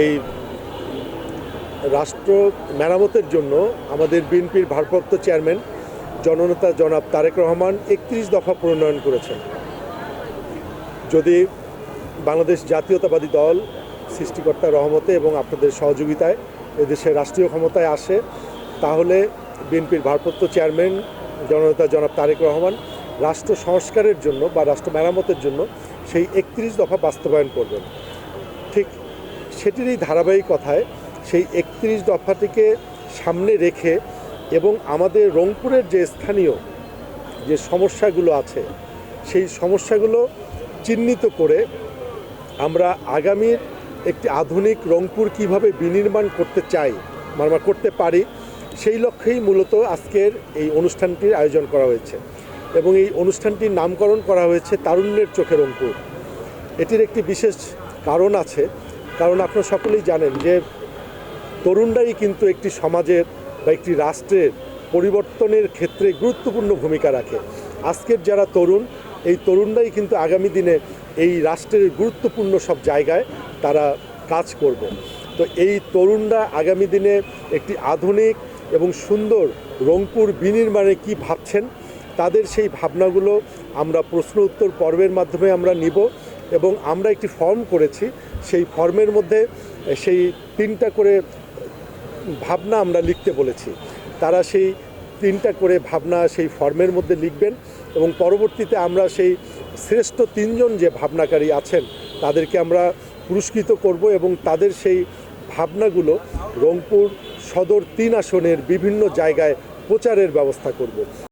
এই রাষ্ট্র মেরামতের জন্য আমাদের বিএনপির ভারপ্রাপ্ত চেয়ারম্যান জননেতা জনাব তারেক রহমান একত্রিশ দফা প্রণয়ন করেছেন। যদি বাংলাদেশ জাতীয়তাবাদী দল সৃষ্টিকর্তার রহমতে এবং আপনাদের সহযোগিতায় এদেশের রাষ্ট্রীয় ক্ষমতায় আসে, তাহলে বিএনপির ভারপ্রাপ্ত চেয়ারম্যান জননেতা জনাব তারেক রহমান রাষ্ট্র সংস্কারের জন্য বা রাষ্ট্র মেরামতের জন্য সেই একত্রিশ দফা বাস্তবায়ন করবেন। ঠিক সেটিরই ধারাবাহিকতায় সেই একত্রিশ দফাটিকে সামনে রেখে এবং আমাদের রংপুরের যে স্থানীয় যে সমস্যাগুলো আছে, সেই সমস্যাগুলো চিহ্নিত করে আমরা আগামীর একটি আধুনিক রংপুর কীভাবে বিনির্মাণ করতে চাই মানে আমরা করতে পারি, সেই লক্ষ্যেই মূলত আজকের এই অনুষ্ঠানটির আয়োজন করা হয়েছে। এবং এই অনুষ্ঠানটির নামকরণ করা হয়েছে তারুণ্যের চোখে রংপুর। এটির একটি বিশেষ কারণ আছে কারণ আপনারা সকলেই জানেন যে তরুণরাই কিন্তু একটি সমাজের বা একটি রাষ্ট্রের পরিবর্তনের ক্ষেত্রে গুরুত্বপূর্ণ ভূমিকা রাখে। আজকের যারা তরুণ, এই তরুণরাই কিন্তু আগামী দিনে এই রাষ্ট্রের গুরুত্বপূর্ণ সব জায়গায় তারা কাজ করবে। তো এই তরুণরা আগামী দিনে একটি আধুনিক এবং সুন্দর রংপুর বিনির্মাণে কি ভাবছেন, তাদের সেই ভাবনাগুলো আমরা প্রশ্ন উত্তর পর্বের মাধ্যমে আমরা নিব। এবং আমরা একটি ফর্ম করেছি, সেই ফর্মের মধ্যে সেই তিনটা করে ভাবনা আমরা লিখতে বলেছি। তারা সেই তিনটা করে ভাবনা সেই ফর্মের মধ্যে লিখবেন এবং পরবর্তীতে আমরা সেই শ্রেষ্ঠ তিনজন যে ভাবনাকারী আছেন, তাদেরকে আমরা পুরস্কৃত করব এবং তাদের সেই ভাবনাগুলো রংপুর সদর তিন আসনের বিভিন্ন জায়গায় প্রচারের ব্যবস্থা করব।